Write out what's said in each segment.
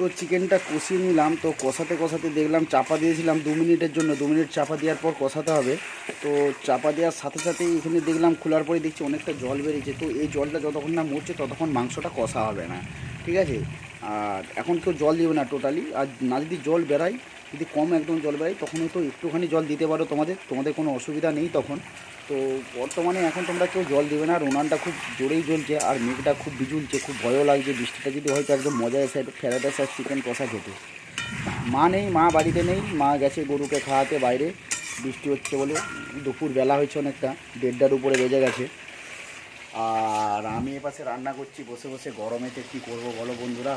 তো চিকেনটা কষিয়ে নিলাম। তো কষাতে কষাতে দেখলাম চাপা দিয়েছিলাম দু মিনিটের জন্য। দু মিনিট চাপা দেওয়ার পর কষাতে হবে। তো চাপা দেওয়ার সাথে সাথে এখানে দেখলাম খোলার পরে দেখছি অনেকটা জল বেরিয়েছে। তো এই জলটা যতক্ষণ না মরছে ততক্ষণ মাংসটা কষা হবে না। ঠিক আছে? আর এখন কেউ জল দিবে না টোটালি আর না যদি জল বেরায়, যদি কম একদম জল বেরায় তখন তো একটুখানি জল দিতে পারো তোমাদের। তোমাদের কোনো অসুবিধা নেই তখন। তো বর্তমানে এখন তোমরা কেউ জল দেবে না। আর উনানটা খুব জোরেই জ্বলছে, আর মেঘটা খুব বিজুলছে, খুব ভয়ও লাগছে। বৃষ্টিটা যদি হয়তো একদম মজা এসে ফেরাতে আর চিকেন কষা খেতে। মা নেই, মা বাড়িতে নেই, মা গেছে গরুকে খাওয়াতে বাইরে। বৃষ্টি হচ্ছে বলে দুপুর বেলা হয়েছে অনেকটা, দেড়টার উপরে বেজে গেছে। আর আমি এপাশে রান্না করছি, বসে বসে গরমেতে কী করব বলো বন্ধুরা?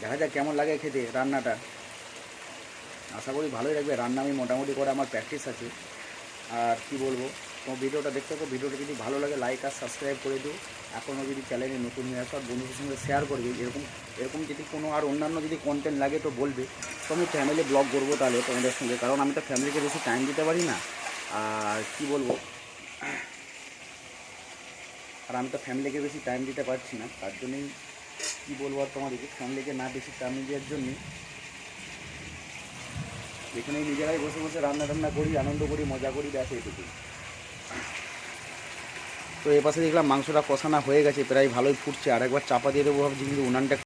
দেখা যাক কেমন লাগে খেতে রান্নাটা। আশা করি ভালোই লাগবে, রান্না আমি মোটামুটি করে আমার প্র্যাকটিস আছে। আর কি বলব, তোমার ভিডিওটা দেখতে থাকো, ভিডিওটা যদি ভালো লাগে লাইক আর সাবস্ক্রাইব করে দিও। এখনও যদি চ্যানেলে নতুন হয়ে আসো, আর বন্ধুদের সঙ্গে শেয়ার করবে, এরকম এরকম যদি কোনো আর অন্যান্য যদি কন্টেন্ট লাগে তো বলবে। তো আমি ফ্যামিলি ব্লগ করব তাহলে তোমাদের সঙ্গে, কারণ আমি তো ফ্যামিলিকে বেশি টাইম দিতে পারি না। আর কি বলব আর আমি তো ফ্যামিলিকে বেশি টাইম দিতে পারছি না, তার জন্যই কী বলব আর তোমাদেরকে ফ্যামিলিকে না বেশি টাইম দেওয়ার জন্যই এখানেই নিজেরাই বসে বসে রান্না টান্না করি, আনন্দ করি, মজা করি, ব্যাস এইটুকু তো এ পাশে দেখলাম মাংসটা কষানা হয়ে গেছে, প্রায় ভালোই ফুটছে, আর একবার চাপা দিয়ে দেবো ভাবছি, কিন্তু উনানটা